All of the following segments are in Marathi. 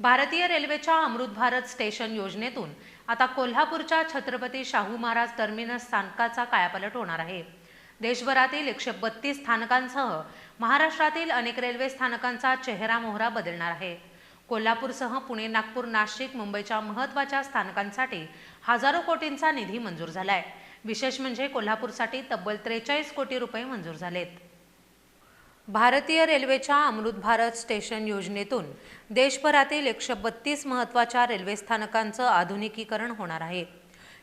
भारतीय रेल्वेच्या अमृत भारत स्टेशन योजनेतून आता कोल्हापूरच्या छत्रपती शाहू महाराज टर्मिनस स्थानकाचा कायापालट होणार आहे. देशभरातील एकशे बत्तीस स्थानकांसह महाराष्ट्रातील अनेक रेल्वे स्थानकांचा चेहरा मोहरा बदलणार आहे. कोल्हापूरसह पुणे नागपूर नाशिक मुंबईच्या महत्त्वाच्या स्थानकांसाठी हजारो कोटींचा निधी मंजूर झालाय. विशेष म्हणजे कोल्हापूरसाठी तब्बल त्रेचाळीस कोटी रुपये मंजूर झालेत. भारतीय रेल्वेच्या अमृत भारत स्टेशन योजनेतून देशभरातील एकशे बत्तीस महत्त्वाच्या रेल्वे स्थानकांचं आधुनिकीकरण होणार आहे.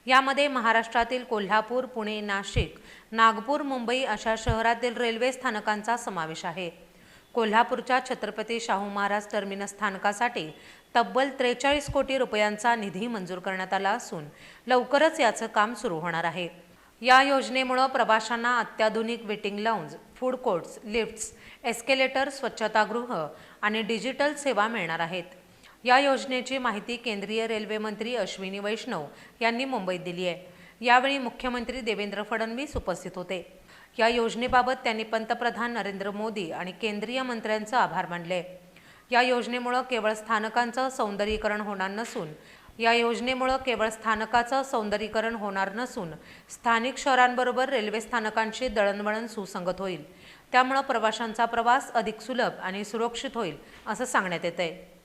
यामध्ये महाराष्ट्रातील कोल्हापूर पुणे नाशिक नागपूर मुंबई अशा शहरातील रेल्वे स्थानकांचा समावेश आहे. कोल्हापूरच्या छत्रपती शाहू महाराज टर्मिनस स्थानकासाठी तब्बल त्रेचाळीस कोटी रुपयांचा निधी मंजूर करण्यात आला असून लवकरच याचं काम सुरू होणार आहे. या योजनेमुळं प्रवाशांना अत्याधुनिक waiting lounge food courts lifts escalator स्वच्छतागृह आणि डिजिटल सेवा मिळणार आहेत. या योजनेची माहिती केंद्रीय रेल्वे मंत्री अश्विनी वैष्णव यांनी मुंबईत दिली आहे. यावेळी मुख्यमंत्री देवेंद्र फडणवीस उपस्थित होते. या योजनेबाबत त्यांनी पंतप्रधान नरेंद्र मोदी आणि केंद्रीय मंत्र्यांचं आभार मानले. या योजनेमुळं केवळ स्थानकांचं सौंदर्यीकरण होणार नसून या योजनेमुळं केवळ स्थानकाचं सौंदर्यीकरण होणार नसून स्थानिक शहरांबरोबर रेल्वे स्थानकांची दळणवळण सुसंगत होईल. त्यामुळं प्रवाशांचा प्रवास अधिक सुलभ आणि सुरक्षित होईल असं सांगण्यात येत आहे